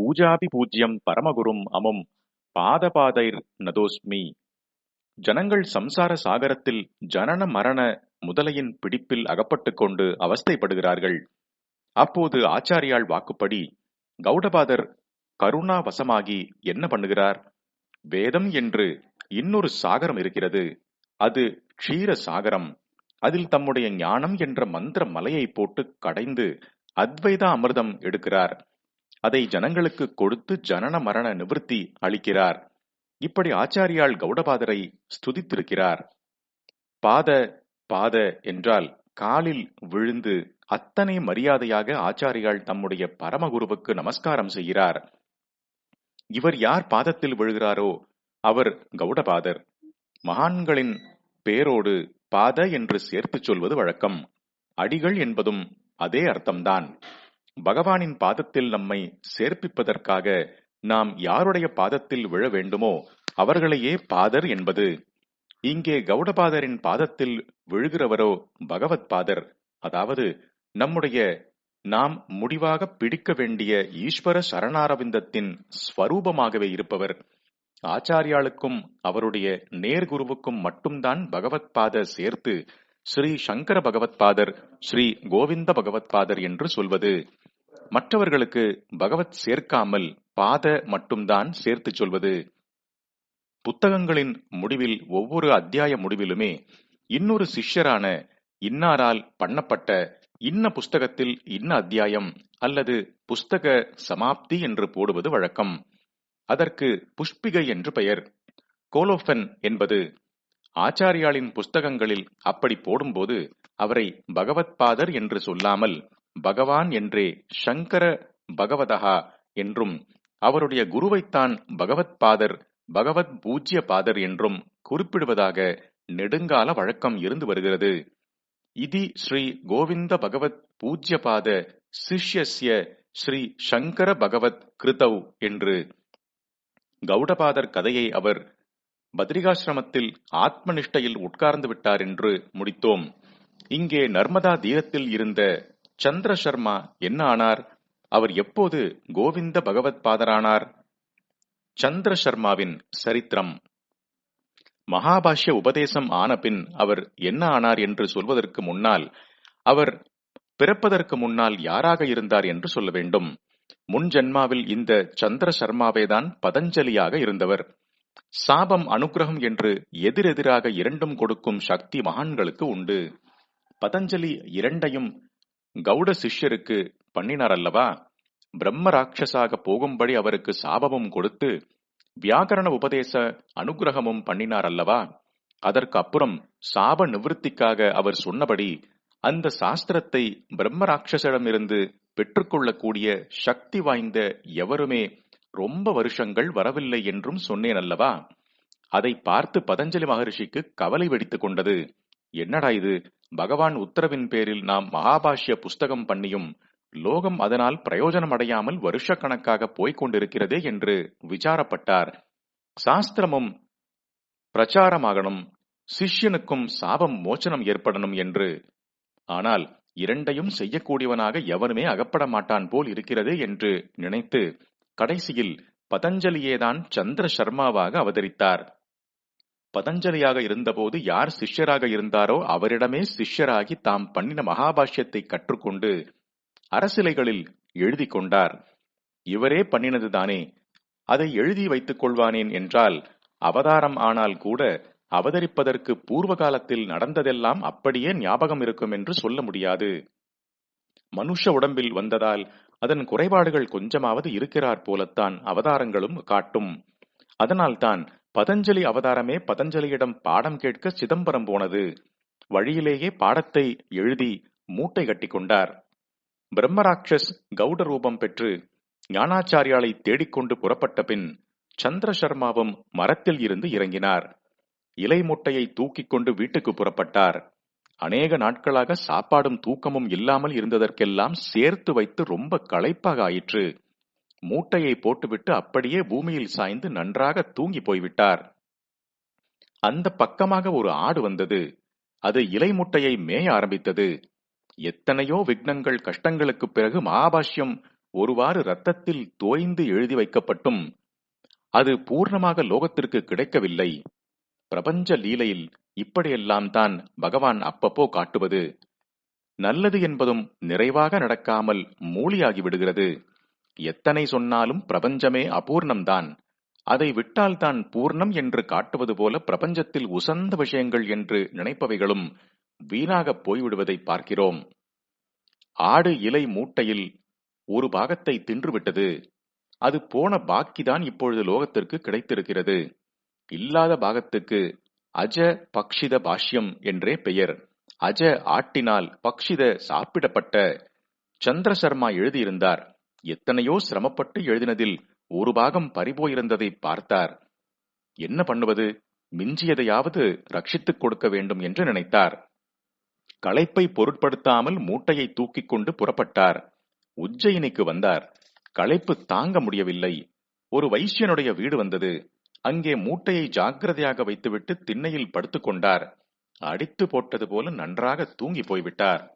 பூஜாபி பூஜ்யம் பரமகுரும் அமும் பாதபாதைர் நதோஸ்மி. ஜனங்கள் சம்சார சாகரத்தில் ஜனன மரண முதலையின் பிடிப்பில் அகப்பட்டுக் கொண்டு அவஸ்தைப்படுகிறார்கள். அப்போது ஆச்சாரியால் வாக்குப்படி கௌடபாதர் கருணா வசமாகி என்ன பண்ணுகிறார்? வேதம் என்று இன்னொரு சாகரம் இருக்கிறது. அது க்ஷீர சாகரம். அதில் தம்முடைய ஞானம் என்ற மந்திர மலையை போட்டு கடைந்து அத்வைதா அமிர்தம் எடுக்கிறார். அதை ஜனங்களுக்கு கொடுத்து ஜனன மரண நிவர்த்தி அளிக்கிறார். இப்படி ஆச்சாரியால் கௌடபாதரை ஸ்துதித்திருக்கிறார். பாத பாத என்றால் காலில் விழுந்து அத்தனை மரியாதையாக ஆச்சாரியால் தம்முடைய பரமகுருவுக்கு நமஸ்காரம் செய்கிறார். இவர் யார் பாதத்தில் விழுகிறாரோ அவர் கௌடபாதர். மகான்களின் பேரோடு பாத என்று சேர்த்துச் சொல்வது வழக்கம். அடிகள் என்பதும் அதே அர்த்தம்தான். பகவானின் பாதத்தில் நம்மை சேர்ப்பிப்பதற்காக நாம் யாருடைய பாதத்தில் விழ வேண்டுமோ அவர்களையே பாதர் என்பது. இங்கே கௌடபாதரின் பாதத்தில் விழுகிறவரோ பகவத் பாதர். அதாவது நம்முடைய நாம் முடிவாக பிடிக்க வேண்டிய ஈஸ்வர சரணாரவிந்தத்தின் ஸ்வரூபமாகவே இருப்பவர். ஆச்சாரியாளுக்கும் அவருடைய நேர்குருவுக்கும் மட்டும்தான் பகவத் பாத சேர்த்து ஸ்ரீ சங்கர பகவத் பாதர் ஸ்ரீ கோவிந்த பகவத் பாதர் என்று சொல்வது. மற்றவர்களுக்கு பகவத் சேர்க்காமல் பாத மட்டும்தான் சேர்த்துச் சொல்வது. புத்தகங்களின் முடிவில் ஒவ்வொரு அத்தியாய முடிவிலுமே இன்னொரு சிஷ்யரான இன்னாரால் பண்ணப்பட்ட இன்ன புஸ்தகத்தில் இன்ன அத்தியாயம் அல்லது புஸ்தக சமாப்தி என்று போடுவது வழக்கம். அதற்கு புஷ்பிகை என்று பெயர். கோலோஃபன் என்பது ஆச்சாரியாளின் புஸ்தகங்களில் அப்படி போடும்போது அவரை பகவத் பாதர் என்று சொல்லாமல் பகவான் என்றே சங்கர பகவதகா என்றும் அவருடைய குருவைத்தான் பகவத் பாதர் பகவத் பூஜ்ய பாதர் என்றும் குறிப்பிடுவதாக நெடுங்கால வழக்கம் இருந்து வருகிறது. இதி ஸ்ரீ கோவிந்த பகவத் பூஜ்ய பாத சிஷ்யஸ்ய ஸ்ரீ சங்கர பகவத் கிருதவ் என்று கௌடபாதர் கதையை அவர் பத்ரிகாசிரமத்தில் ஆத்மனிஷ்டையில் உட்கார்ந்து விட்டார் என்று முடித்தோம். இங்கே நர்மதா தீரத்தில் இருந்த சந்திர சர்மா என்ன ஆனார்? அவர் எப்போது கோவிந்த பகவத் பாதரானார்? சந்திர சர்மாவின் சரித்திரம். மகாபாஷ்ய உபதேசம் ஆனபின் அவர் என்ன ஆனார் என்று சொல்வதற்கு முன்னால் அவர் பிறப்பதற்கு முன்னால் யாராக இருந்தார் என்று சொல்ல வேண்டும். முன் ஜென்மாவில் இந்த சந்திர சர்மாவேதான் பதஞ்சலியாக இருந்தவர். சாபம் அனுகிரகம் என்று எதிரெதிராக இரண்டும் கொடுக்கும் சக்தி மகான்களுக்கு உண்டு. பதஞ்சலி இரண்டையும் கௌட சிஷ்யருக்கு பண்ணினார் அல்லவா பிரம்ம ராட்சசாக போகும்படி அவருக்கு சாபமும் கொடுத்து வியாக்கரண உபதேச அனுகிரகமும் பண்ணினார் அல்லவா அதற்கு அப்புறம் சாப நிவிருத்திக்காக அவர் சொன்னபடி அந்த சாஸ்திரத்தை பிரம்ம ராட்சசிடமிருந்து பெற்றுக்கொள்ளக்கூடிய சக்தி வாய்ந்த எவருமே ரொம்ப வருஷங்கள் வரவில்லை என்றும் சொன்னேன் அல்லவா அதை பார்த்து பதஞ்சலி மகரிஷிக்கு கவலை வெடித்துக் கொண்டது. என்னடா இது? பகவான் உத்தரவின் பேரில் நாம் மகாபாஷ்ய புஸ்தகம் பண்ணியும் லோகம் அதனால் பிரயோஜனம் அடையாமல் வருஷக்கணக்காக போய்க் கொண்டிருக்கிறதே என்று விசாரப்பட்டார். சாஸ்திரமும் பிரச்சாரமாகணும் சிஷ்யனுக்கும் சாபம் மோச்சனம் ஏற்படணும் என்று. ஆனால் இரண்டையும் செய்யக்கூடியவனாக எவனுமே அகப்பட மாட்டான் போல் இருக்கிறது என்று நினைத்து கடைசியில் பதஞ்சலியேதான் சந்திர சர்மாவாக அவதரித்தார். பதஞ்சலியாக இருந்தபோது யார் சிஷ்யராக இருந்தாரோ அவரிடமே சிஷ்யராகி தாம் பண்ணின மகாபாஷ்யத்தை கற்றுக்கொண்டு அரசிலைகளில் எழுதி கொண்டார். இவரே பண்ணினதுதானே அதை எழுதி வைத்துக் கொள்வானேன் என்றால் அவதாரம் ஆனால் கூட அவதரிப்பதற்கு பூர்வ காலத்தில் நடந்ததெல்லாம் அப்படியே ஞாபகம் இருக்கும் என்று சொல்ல முடியாது. மனுஷ உடம்பில் வந்ததால் அதன் குறைபாடுகள் கொஞ்சமாவது இருக்கிறார் போலத்தான் அவதாரங்களும் காட்டும். அதனால்தான் பதஞ்சலி அவதாரமே பதஞ்சலியிடம் பாடம் கேட்க சிதம்பரம் போனது. வழியிலேயே பாடத்தை எழுதி மூட்டை கட்டி கொண்டார். பிரம்மராட்சஸ் கௌட ரூபம் பெற்று ஞானாச்சாரியாலை தேடிக்கொண்டு புறப்பட்ட பின் சந்திர சர்மாவும் மரத்தில் இருந்து இறங்கினார். இலை மூட்டையை தூக்கிக் கொண்டு வீட்டுக்கு புறப்பட்டார். அநேக நாட்களாக சாப்பாடும் தூக்கமும் இல்லாமல் இருந்ததற்கெல்லாம் சேர்த்து வைத்து ரொம்ப களைப்பாக ஆயிற்று. மூட்டையை போட்டுவிட்டு அப்படியே பூமியில் சாய்ந்து நன்றாக தூங்கி போய்விட்டார். அந்த பக்கமாக ஒரு ஆடு வந்தது. அது இலை முட்டையை மேய ஆரம்பித்தது. எத்தனையோ விக்னங்கள் கஷ்டங்களுக்கு பிறகு மகாபாஷ்யம் ஒருவாறு ரத்தத்தில் தோய்ந்து எழுதி வைக்கப்பட்டும். அது பூர்ணமாக லோகத்திற்கு கிடைக்கவில்லை. பிரபஞ்ச லீலையில் இப்படியெல்லாம் தான் பகவான் அப்பப்போ காட்டுவது. நல்லது என்பதும் நிறைவாக நடக்காமல் மூலியாகி விடுகிறது எத்தனை சொன்னாலும் பிரபஞ்சமே அபூர்ணம்தான். அதை விட்டால்தான் பூர்ணம் என்று காட்டுவது போல பிரபஞ்சத்தில் உசந்த விஷயங்கள் என்று நினைப்பவைகளும் வீணாகப் போய்விடுவதை பார்க்கிறோம். ஆடு இலை மூட்டையில் ஒரு பாகத்தை தின்றுவிட்டது. அது போன பாக்கிதான் இப்பொழுது லோகத்திற்கு கிடைத்திருக்கிறது. இல்லாத பாகத்துக்கு அஜ பக்ஷித பாஷ்யம் என்றே பெயர். அஜ ஆட்டினால் பக்ஷித சாப்பிடப்பட்ட சந்திர சர்மா எழுதியிருந்தார். எத்தனையோ சிரமப்பட்டு எழுதினதில் ஒரு பாகம் பறிபோயிருந்ததை பார்த்தார். என்ன பண்ணுவது? மிஞ்சியதையாவது ரட்சித்துக் கொடுக்க வேண்டும் என்று நினைத்தார். களைப்பை பொருட்படுத்தாமல் மூட்டையை தூக்கிக் கொண்டு புறப்பட்டார். உஜ்ஜயினிக்கு வந்தார். களைப்பு தாங்க முடியவில்லை. ஒரு வைசியனுடைய வீடு வந்தது. அங்கே மூட்டையை ஜாக்கிரதையாக வைத்துவிட்டு திண்ணையில் படுத்துக்கொண்டார் அடித்து போட்டது போல நன்றாக தூங்கி போய்விட்டார்.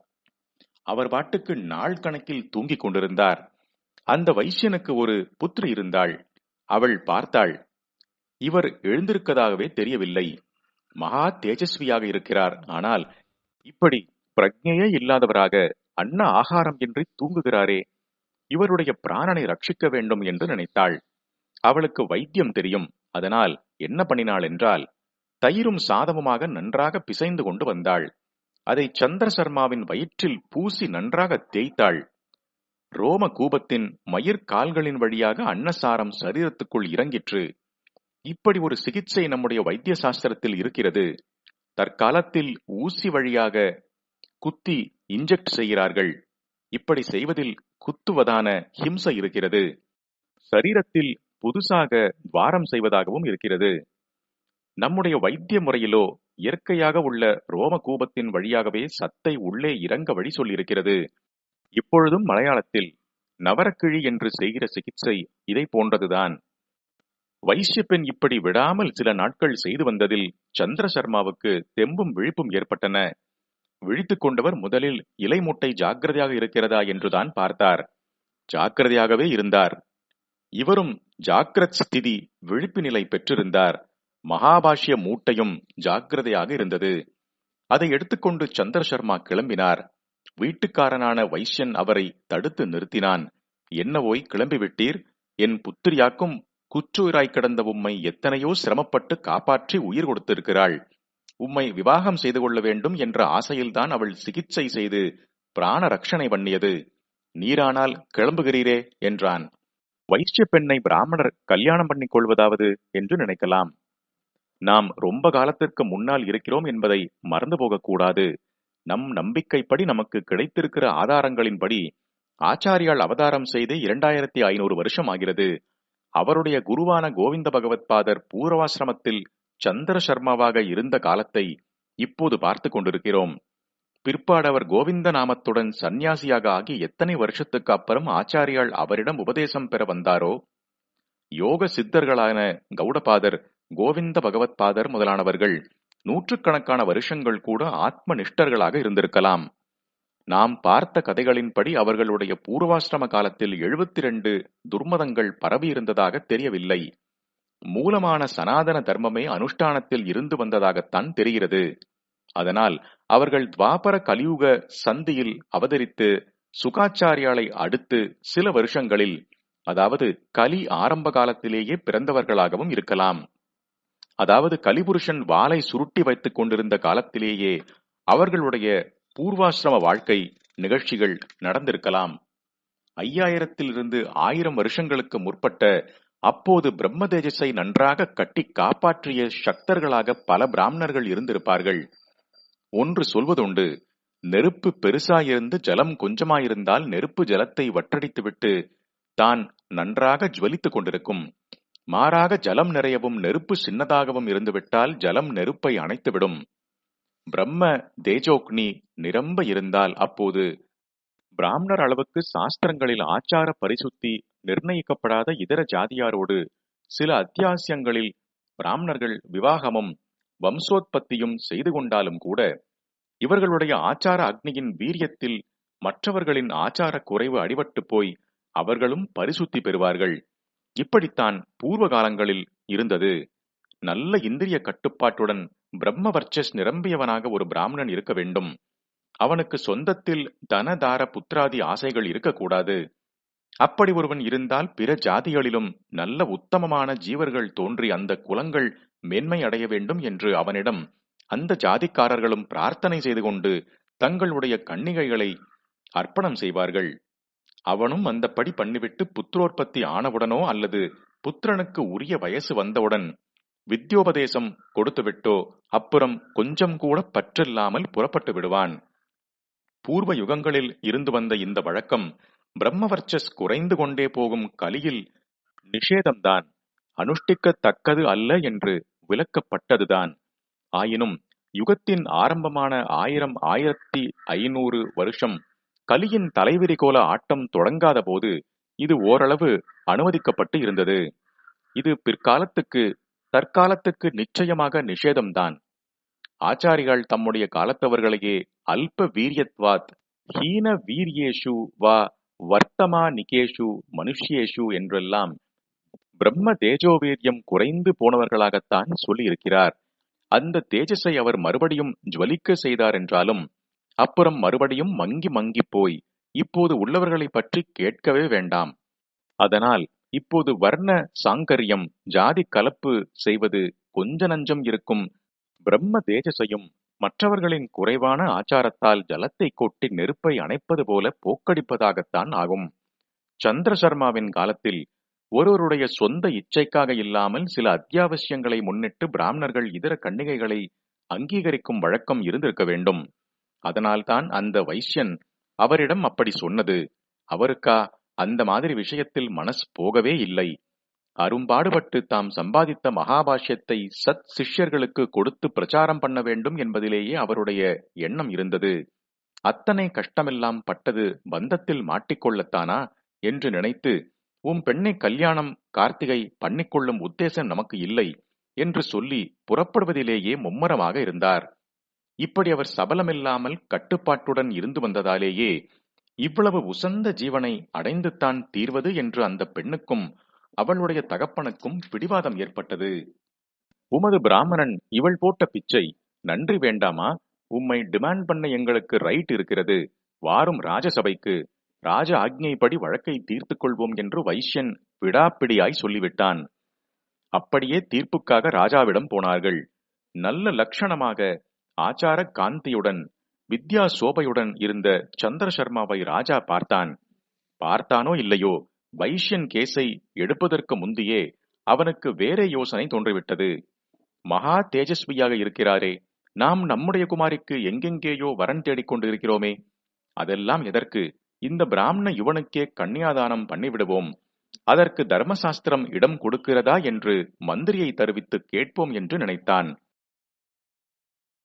அவர் பாட்டுக்கு நாள் கணக்கில் தூங்கிக் கொண்டிருந்தார். அந்த வைசியனுக்கு ஒரு புத்திரி இருந்தாள். அவள் பார்த்தாள் இவர் எழுந்திருக்கதாகவே தெரியவில்லை. மகா தேஜஸ்வியாக இருக்கிறார். ஆனால் இப்படி பிரஜையே இல்லாதவராக அன்ன ஆகாரம் இன்றி தூங்குகிறாரே. இவருடைய பிராணனை ரட்சிக்க வேண்டும் என்று நினைத்தாள். அவளுக்கு வைத்தியம் தெரியும். அதனால் என்ன பண்ணினாள் என்றால் தயிரும் சாதமுமாக நன்றாக பிசைந்து கொண்டு வந்தாள். அதை சந்திர சர்மாவின் வயிற்றில் பூசி நன்றாக தேய்த்தாள். ரோம கூபத்தின் மயிர் கால்களின் வழியாக அன்னசாரம் சரீரத்துக்குள் இறங்கிற்று. இப்படி ஒரு சிகிச்சை நம்முடைய வைத்திய சாஸ்திரத்தில் இருக்கிறது. தற்காலத்தில் ஊசி வழியாக குத்தி இன்ஜெக்ட் செய்கிறார்கள். இப்படி செய்வதில் குத்துவதான ஹிம்சை இருக்கிறது. சரீரத்தில் புதுசாக துவாரம் செய்வதாகவும் இருக்கிறது. நம்முடைய வைத்திய முறையிலோ இயற்கையாக உள்ள ரோம கூபத்தின் வழியாகவே சத்தை உள்ளே இறங்க வழி சொல்லியிருக்கிறது. இப்பொழுதும் மலையாளத்தில் நவரக்கிழி என்று செய்கிற சிகிச்சை இதை போன்றதுதான். வைசிய பெண் இப்படி விடாமல் சில நாட்கள் செய்து வந்ததில் சந்திர சர்மாவுக்கு தெம்பும் விழிப்பும் ஏற்பட்டன. விழித்துக் கொண்டவர் முதலில் இலை மூட்டை ஜாக்கிரதையாக இருக்கிறதா என்றுதான் பார்த்தார். ஜாக்கிரதையாகவே இருந்தார். இவரும் ஜாக்கிரத் ஸ்திதி விழிப்பு நிலை பெற்றிருந்தார். மகாபாஷ்ய மூட்டையும் ஜாக்கிரதையாக இருந்தது. அதை எடுத்துக்கொண்டு சந்திர சர்மா கிளம்பினார். வீட்டுக்காரனான வைஷ்யன் அவரை தடுத்து நிறுத்தினான். என்னவோய் கிளம்பிவிட்டீர்? என் புத்திரியாக்கும் குற்றுயிராய் கிடந்த உம்மை எத்தனையோ சிரமப்பட்டு காப்பாற்றி உயிர் கொடுத்திருக்கிறாள். உம்மை விவாகம் செய்து கொள்ள வேண்டும் என்ற ஆசையில்தான் அவள் சிகிச்சை செய்து பிராண ரட்சணை பண்ணியது. நீரானால் கிளம்புகிறீரே என்றான். வைஷ்ய பெண்ணை பிராமணர் கல்யாணம் பண்ணிக் கொள்வதாவது என்று நினைக்கலாம். நாம் ரொம்ப காலத்திற்கு முன்னால் இருக்கிறோம் என்பதை மறந்து போகக்கூடாது. நம் நம்பிக்கைப்படி நமக்கு கிடைத்திருக்கிற ஆதாரங்களின்படி ஆச்சாரியால் அவதாரம் செய்து இரண்டாயிரத்தி ஐநூறு வருஷம் ஆகிறது. அவருடைய குருவான கோவிந்த பகவத் பாதர் பூர்வாசிரமத்தில் சந்திர சர்மாவாக இருந்த காலத்தை இப்போது பார்த்து கொண்டிருக்கிறோம். பிற்பாடு அவர் கோவிந்த நாமத்துடன் சந்நியாசியாக ஆகி எத்தனை வருஷத்துக்கு அப்புறம் ஆச்சாரியால் அவரிடம் உபதேசம் பெற வந்தாரோ? யோக சித்தர்களான கௌடபாதர் கோவிந்த பகவத் பாதர் முதலானவர்கள் நூற்றுக்கணக்கான வருஷங்கள் கூட ஆத்ம நிஷ்டர்களாக இருந்திருக்கலாம். நாம் பார்த்த கதைகளின்படி அவர்களுடைய பூர்வாசிரம காலத்தில் எழுபத்தி ரெண்டு துர்மதங்கள் பரவியிருந்ததாக தெரியவில்லை. மூலமான சனாதன தர்மமே அனுஷ்டானத்தில் இருந்து வந்ததாகத்தான் தெரிகிறது. அதனால் அவர்கள் துவாபர கலியுக சந்தியில் அவதரித்து சுகாச்சாரியாலை அடுத்து சில வருஷங்களில் அதாவது கலி ஆரம்ப காலத்திலேயே பிறந்தவர்களாகவும் இருக்கலாம். அதாவது கலிபுருஷன் வாளை சுருட்டி வைத்துக் கொண்டிருந்த காலத்திலேயே அவர்களுடைய பூர்வாசிரம வாழ்க்கை நிகழ்ச்சிகள் நடந்திருக்கலாம். ஐயாயிரத்திலிருந்து ஆயிரம் வருஷங்களுக்கு முற்பட்ட அப்போது பிரம்ம தேஜஸை நன்றாக கட்டி காப்பாற்றிய சக்தர்களாக பல பிராமணர்கள் இருந்திருப்பார்கள். ஒன்று சொல்வதுண்டு நெருப்பு பெருசாயிருந்து ஜலம் கொஞ்சமாயிருந்தால் நெருப்பு ஜலத்தை வற்றடித்துவிட்டு தான் நன்றாக ஜுவலித்துக் கொண்டிருக்கும். மாறாக ஜலம் நிறையவும் நெருப்பு சின்னதாகவும் இருந்துவிட்டால் ஜலம் நெருப்பை அணைத்துவிடும். பிரம்ம தேஜோக்னி நிரம்ப இருந்தால் அப்போது பிராமணர் அளவுக்கு சாஸ்திரங்களில் ஆச்சார பரிசுத்தி நிர்ணயிக்கப்படாத இதர ஜாதியாரோடு சில அத்தியாசியங்களில் பிராமணர்கள் விவாகமும் வம்சோத்பத்தியும் செய்து கொண்டாலும் கூட இவர்களுடைய ஆச்சார அக்னியின் வீரியத்தில் மற்றவர்களின் ஆச்சார குறைவு அடிபட்டு போய் அவர்களும் பரிசுத்தி பெறுவார்கள். இப்படித்தான் பூர்வ காலங்களில் இருந்தது. நல்ல இந்திரிய கட்டுப்பாட்டுடன் பிரம்மவர்ச்சஸ் நிரம்பியவனாக ஒரு பிராமணன் இருக்க வேண்டும். அவனுக்கு சொந்தத்தில் தனதார புத்திராதி ஆசைகள் இருக்கக்கூடாது. அப்படி ஒருவன் இருந்தால் பிற ஜாதிகளிலும் நல்ல உத்தமமான ஜீவர்கள் தோன்றி அந்த குலங்கள் மேன்மை அடைய வேண்டும் என்று அவனிடம் அந்த ஜாதிக்காரர்களும் பிரார்த்தனை செய்து கொண்டு தங்களுடைய கன்னிகைகளை அர்ப்பணம் செய்வார்கள். அவனும் அந்தப்படி பண்ணிவிட்டு புத்திரோற்பத்தி ஆனவுடனோ அல்லது புத்திரனுக்கு உரிய வயசு வந்தவுடன் வித்யோபதேசம் கொடுத்துவிட்டோ அப்புறம் கொஞ்சம் கூட பற்றில்லாமல் புறப்பட்டு விடுவான். பூர்வ யுகங்களில் இருந்து வந்த இந்த வழக்கம் பிரம்மவர்ச்சஸ் குறைந்து கொண்டே போகும் கலியில் நிஷேதம்தான் அனுஷ்டிக்கத்தக்கது அல்ல என்று விளக்கப்பட்டதுதான். ஆயினும் யுகத்தின் ஆரம்பமான ஆயிரம் ஆயிரத்தி ஐநூறு வருஷம் கலியின் தலைவிரிகோல ஆட்டம் தொடங்காத போது இது ஓரளவு அனுமதிக்கப்பட்டு இருந்தது. இது பிற்காலத்துக்கு தற்காலத்துக்கு நிச்சயமாக நிஷேதம்தான். ஆச்சாரிகள் தம்முடைய காலத்தவர்களையே அல்ப வீரியத்வாத் ஹீன வீரியேஷு வா வர்த்தமா நிகேஷு மனுஷ்யேஷு என்றெல்லாம் பிரம்ம தேஜோவீரியம் குறைந்து போனவர்களாகத்தான் சொல்லியிருக்கிறார். அந்த தேஜஸை அவர் மறுபடியும் ஜுவலிக்க செய்தார் என்றாலும் அப்புறம் மறுபடியும் மங்கி மங்கி போய் இப்போது உள்ளவர்களை பற்றி கேட்கவே வேண்டாம். அதனால் இப்போது வர்ண சாங்கரியம் ஜாதி கலப்பு செய்வது கொஞ்ச நஞ்சம் இருக்கும். பிரம்ம தேஜசையும் மற்றவர்களின் குறைவான ஆச்சாரத்தால் ஜலத்தை கொட்டி நெருப்பை அணைப்பது போல போக்கடிப்பதாகத்தான் ஆகும். சந்திர சர்மாவின் காலத்தில் ஒருவருடைய சொந்த இச்சைக்காக இல்லாமல் சில அத்தியாவசியங்களை முன்னிட்டு பிராமணர்கள் இதர கன்னிகைகளை அங்கீகரிக்கும் வழக்கம் இருந்திருக்க வேண்டும். அதனால்தான் அந்த வைசியன் அவரிடம் அப்படி சொன்னது. அவருக்கா அந்த மாதிரி விஷயத்தில் மனசு போகவே இல்லை. அரும்பாடுபட்டு தாம் சம்பாதித்த மகாபாஷ்யத்தை சத் சிஷ்யர்களுக்கு கொடுத்து பிரச்சாரம் பண்ண வேண்டும் என்பதிலேயே அவருடைய எண்ணம் இருந்தது. அத்தனை கஷ்டமெல்லாம் பட்டது பந்தத்தில் மாட்டிக்கொள்ளத்தானா என்று நினைத்து உன் பெண்ணை கல்யாணம் கார்த்திகை பண்ணிக்கொள்ளும் உத்தேசம் நமக்கு இல்லை என்று சொல்லி புறப்படுவதிலேயே மும்மரமாக இருந்தார். இப்படி அவர் சபலமில்லாமல் கட்டுப்பாட்டுடன் இருந்து வந்ததாலேயே இவ்வளவு உசந்த ஜீவனை அடைந்துத்தான் தீர்வது என்று அந்த பெண்ணுக்கும் அவளுடைய தகப்பனுக்கும் பிடிவாதம் ஏற்பட்டது. உமது பிராமணன் இவள் போட்ட பிச்சை நன்றி வேண்டாமா? உம்மை டிமாண்ட் பண்ண எங்களுக்கு ரைட் இருக்கிறது. வாரும் ராஜசபைக்கு ராஜ ஆக்ஞைப்படி வழக்கை தீர்த்துக் கொள்வோம் என்று வைஷ்யன் விடாப்பிடியாய் சொல்லிவிட்டான். அப்படியே தீர்ப்புக்காக ராஜாவிடம் போனார்கள். நல்ல லட்சணமாக ஆச்சார காந்தியுடன் வித்யா சோபையுடன் இருந்த சந்திர சர்மாவை ராஜா பார்த்தான். பார்த்தானோ இல்லையோ வைஷ்யன் கேஸை எடுப்பதற்கு முந்தையே அவனுக்கு வேற யோசனை தோன்றிவிட்டது. மகா தேஜஸ்வியாக இருக்கிறாரே நாம் நம்முடைய குமாரிக்கு எங்கெங்கேயோ வரன் தேடிக்கொண்டிருக்கிறோமே அதெல்லாம் எதற்கு? இந்த பிராமண யுவனுக்கே கன்னியாதானம் பண்ணிவிடுவோம் அதற்கு தர்மசாஸ்திரம் இடம் கொடுக்கிறதா என்று மந்திரியை தருவித்து கேட்போம் என்று நினைத்தான்.